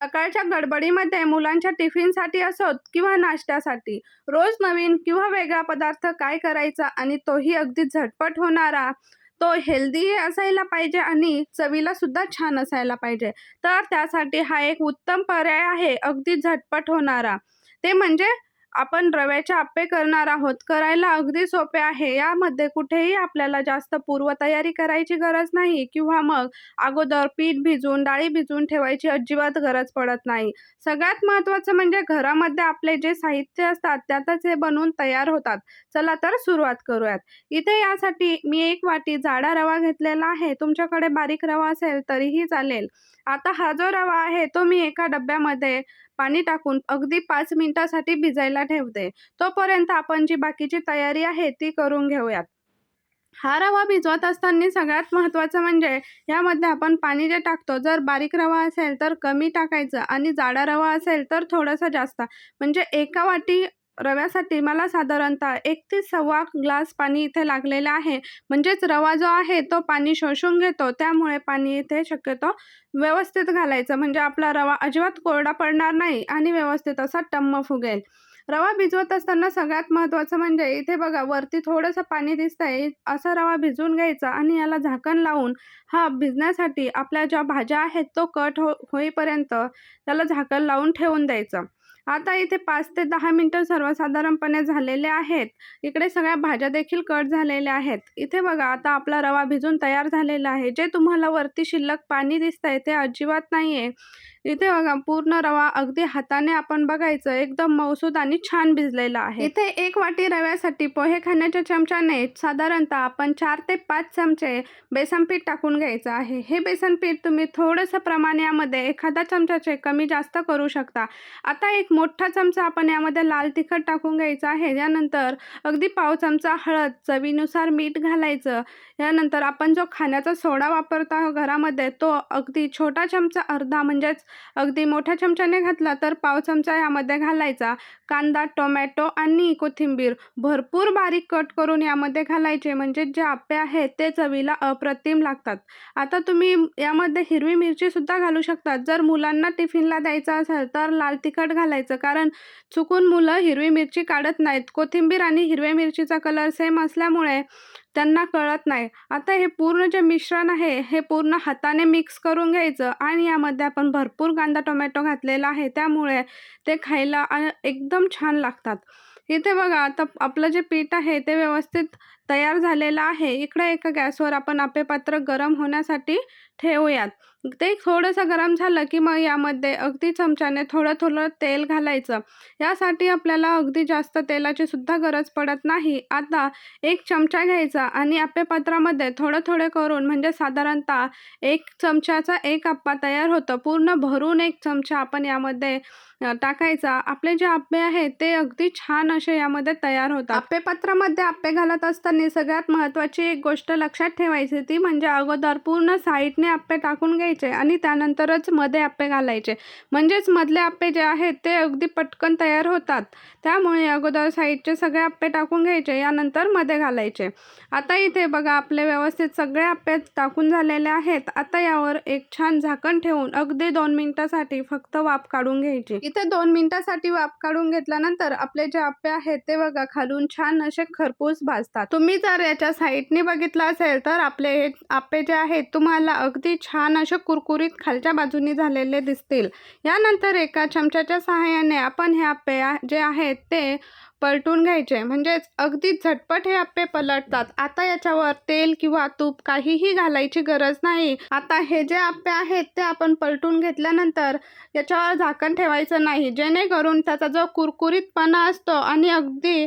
सकाळच्या गडबडीमध्ये मुलांच्या टिफिनसाठी असोत किंवा नाश्त्यासाठी रोज नवीन किंवा वेगळा पदार्थ काय करायचा आणि तोही अगदी झटपट होणारा तो हेल्दीही असायला पाहिजे आणि चवीला सुद्धा छान असायला पाहिजे. तर त्यासाठी हा एक उत्तम पर्याय आहे अगदी झटपट होणारा. ते म्हणजे आपण रव्याचे आप्पे करणार आहोत. करायला अगदी सोपे आहे. यामध्ये कुठेही आपल्याला जास्त पूर्वतयारी करायची गरज नाही किंवा मग अगोदर पीठ भिजून डाळी भिजून ठेवायची अजिबात गरज पडत नाही. सगळ्यात महत्त्वाचं म्हणजे घरामध्ये आपले जे साहित्य असतात त्यातच हे बनवून तयार होतात. चला तर सुरुवात करूयात. इथे यासाठी मी एक वाटी जाडा रवा घेतलेला आहे. तुमच्याकडे बारीक रवा असेल तरीही चालेल. आता हा जो रवा आहे तो मी एका डब्यामध्ये पाणी टाकून अगदी पाच मिनिटासाठी भिजायला ठेवते. तोपर्यंत आपण जी बाकीची तयारी आहे ती करून घेऊयात. हा रवा भिजवत असताना सगळ्यात महत्त्वाचं म्हणजे यामध्ये आपण पाणी जे टाकतो जर बारीक रवा असेल तर कमी टाकायचं आणि जाडा रवा असेल तर थोडासा जास्त. म्हणजे एका वाटी रव्यासाठी मला साधारणतः एक ते सव्वा ग्लास पाणी इथे लागलेलं आहे. म्हणजेच रवा जो आहे तो पाणी शोषून घेतो त्यामुळे पाणी इथे शक्यतो व्यवस्थित घालायचं. म्हणजे आपला रवा अजिबात कोरडा पडणार नाही आणि व्यवस्थित असा टम्म फुगेल. रवा भिजवत असताना सगळ्यात महत्त्वाचं म्हणजे इथे बघा वरती थोडंसं पाणी दिसतंय. असा रवा भिजवून घ्यायचा आणि याला झाकण लावून हा भिजण्यासाठी आपल्या ज्या भाज्या आहेत तो कट हो होईपर्यंत त्याला झाकण लावून ठेवून द्यायचं. आता इथे पाच ते दहा मिनटं सर्वसाधारणपणे झालेले आहेत. इकडे सगळ्या भाज्या देखील कट झालेल्या आहेत. इथे बघा आता आपला रवा भिजून तयार झालेला आहे. जे तुम्हाला वरती शिल्लक पाणी दिसतंय ते अजिबात नाही आहे इथे बघा पूर्ण रवा अगदी हाताने आपण बघायचं एकदम मऊसूद आणि छान भिजलेला आहे. इथे एक वाटी रव्यासाठी पोहे खाण्याच्या चमच्याने साधारणतः आपण चार ते पाच चमचे बेसन पीठ टाकून घ्यायचं आहे. हे बेसन पीठ तुम्ही थोडंसं प्रमाण यामध्ये एखादा चमचाचे कमी जास्त करू शकता. आता एक मोठा चमचा आपण यामध्ये लाल तिखट टाकून घ्यायचा आहे. यानंतर अगदी पाव चमचा हळद चवीनुसार मीठ घालायचं. यानंतर आपण जो खाण्याचा सोडा वापरतो घरामध्ये तो अगदी छोटा चमचा अर्धा म्हणजेच अगदी मोठ्या चमच्याने घातला तर पाव चमचा यामध्ये घालायचा. कांदा टोमॅटो आणि कोथिंबीर भरपूर बारीक कट करून यामध्ये घालायचे. म्हणजे जे आप्पे आहेत ते चवीला अप्रतिम लागतात. आता तुम्ही यामध्ये हिरवी मिरचीसुद्धा घालू शकतात. जर मुलांना टिफिनला द्यायचा असेल तर लाल तिखट घालायचं. कारण चुकून मुलं हिरवी मिरची काढत नाहीत. कोथिंबीर आणि हिरव्या मिरचीचा कलर सेम असल्यामुळे त्यांना कळत नाही. आता हे पूर्ण जे मिश्रण आहे हे पूर्ण हाताने मिक्स करून घ्यायचं आणि यामध्ये आपण भरपूर कांदा टोमॅटो घातलेला आहे. त्यामुळे ते खायला एकदम छान लागतात. इथे बघा आता आपलं जे पीठ आहे ते व्यवस्थित तयार झालेलं आहे. इकडे एका गॅसवर आपण आपे पात्र गरम होण्यासाठी ठेवूयात. ते थोडंसं गरम झालं की मग यामध्ये अगदी चमच्याने थोडं थोडं तेल घालायचं. यासाठी आपल्याला अगदी जास्त तेलाची सुद्धा गरज पडत नाही. आता एक चमचा घ्यायचा आणि आप्पे पात्रामध्ये थोडं थोडे करून म्हणजे साधारणतः एक चमच्याचा एक आप्पा तयार होतं. पूर्ण भरून एक चमचा आपण यामध्ये टाकायचा. आपले जे आप्पे आहेत ते अगदी छान असे यामध्ये तयार होतात. आप्पे पात्रामध्ये आप्पे घालत असताना सगळ्यात महत्त्वाची एक गोष्ट लक्षात ठेवायची ती म्हणजे अगोदर पूर्ण साईडने आप्पे टाकून घ्यायचे आणि त्यानंतरच मध्ये आप्पे घालायचे. म्हणजेच मधले आप्पे जे आहेत ते अगदी पटकन तयार होतात. त्यामुळे अगोदर साईडचे सगळे आप्पे टाकून घ्यायचे यानंतरमध्ये घालायचे. आता इथे बघा आपले व्यवस्थित सगळे आप्पे टाकून झालेले आहेत. आता यावर एक छान झाकण ठेवून अगदी दोन मिनिटासाठी फक्त वाफ काढून घ्यायची. इथे दोन मिनिटासाठी वाफ काढून घेतल्यानंतर आपले जे आप्पे आहेत ते बघा खालून छान असे खरपूस भाजतात. तुम्ही जर याच्या साईडने बघितलं असेल तर आपले हे आप्पे जे आहेत तुम्हाला अगदी छान असे कुरकुरीत खालच्या बाजूनी झालेले दिसतील. यानंतर एका चमच्याच्या सहाय्याने आपण हे आप्पे जे आहेत ते पलटून घ्यायचे. म्हणजेच अगदी झटपट हे आप्पे पलटतात. आता याच्यावर तेल किंवा तूप काहीही घालायची गरज नाही. आता हे जे आप्पे आहेत ते आपण पलटून घेतल्यानंतर याच्यावर झाकण ठेवायचं नाही. जेणेकरून त्याचा जो कुरकुरीतपणा असतो आणि अगदी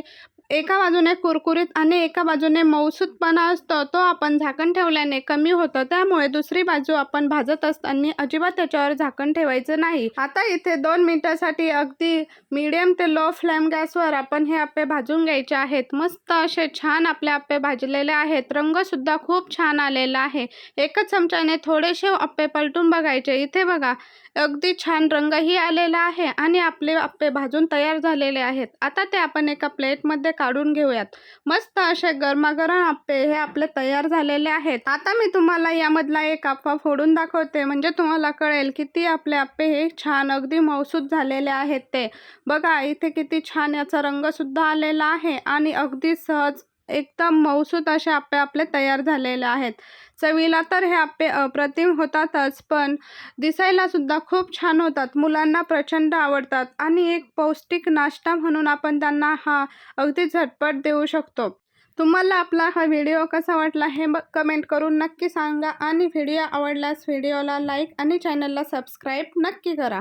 एका बाजूने कुरकुरीत आणि एका बाजूने मऊसूतपणा असतो तो आपण झाकण ठेवल्याने कमी होतो. त्यामुळे दुसरी बाजू आपण भाजत असताना अजिबात त्याच्यावर झाकण ठेवायचं नाही. आता इथे दोन मिनिटासाठी अगदी मीडियम ते लो फ्लेम गॅसवर आपण हे आप्पे भाजून घ्यायचे आहेत. मस्त असे छान आपले आप्पे भाजलेले आहेत. रंगसुद्धा खूप छान आलेला आहे. एकच चमच्याने थोडेसे आप्पे पलटून बघायचे. इथे बघा अगदी छान रंगही आलेला आहे आणि आपले आप्पे भाजून तयार झालेले आहेत. आता ते आपण एका प्लेटमध्ये काढून घेऊयात. मस्त असे गरमागरम आप्पे हे आपले तयार झालेले आहेत. आता मी तुम्हाला यामधला एक आप्पा फोडून दाखवते. म्हणजे तुम्हाला कळेल किती आपले आप्पे हे छान अगदी मौसूद झालेले आहेत ते. बघा इथे किती छान याचा रंगसुद्धा आलेला आहे आणि अगदी सहज एकदम मऊसूत असे आप्पे आपले तयार झालेले आहेत. चवीला तर हे आप्पे अप्रतिम होतातच पण दिसायलासुद्धा खूप छान होतात. मुलांना प्रचंड आवडतात आणि एक पौष्टिक नाश्ता म्हणून आपण त्यांना हा अगदी झटपट देऊ शकतो. तुम्हाला आपला हा व्हिडिओ कसा वाटला हे ब कमेंट करून नक्की सांगा आणि व्हिडिओ आवडल्यास व्हिडिओला लाईक आणि चॅनलला सबस्क्राईब नक्की करा.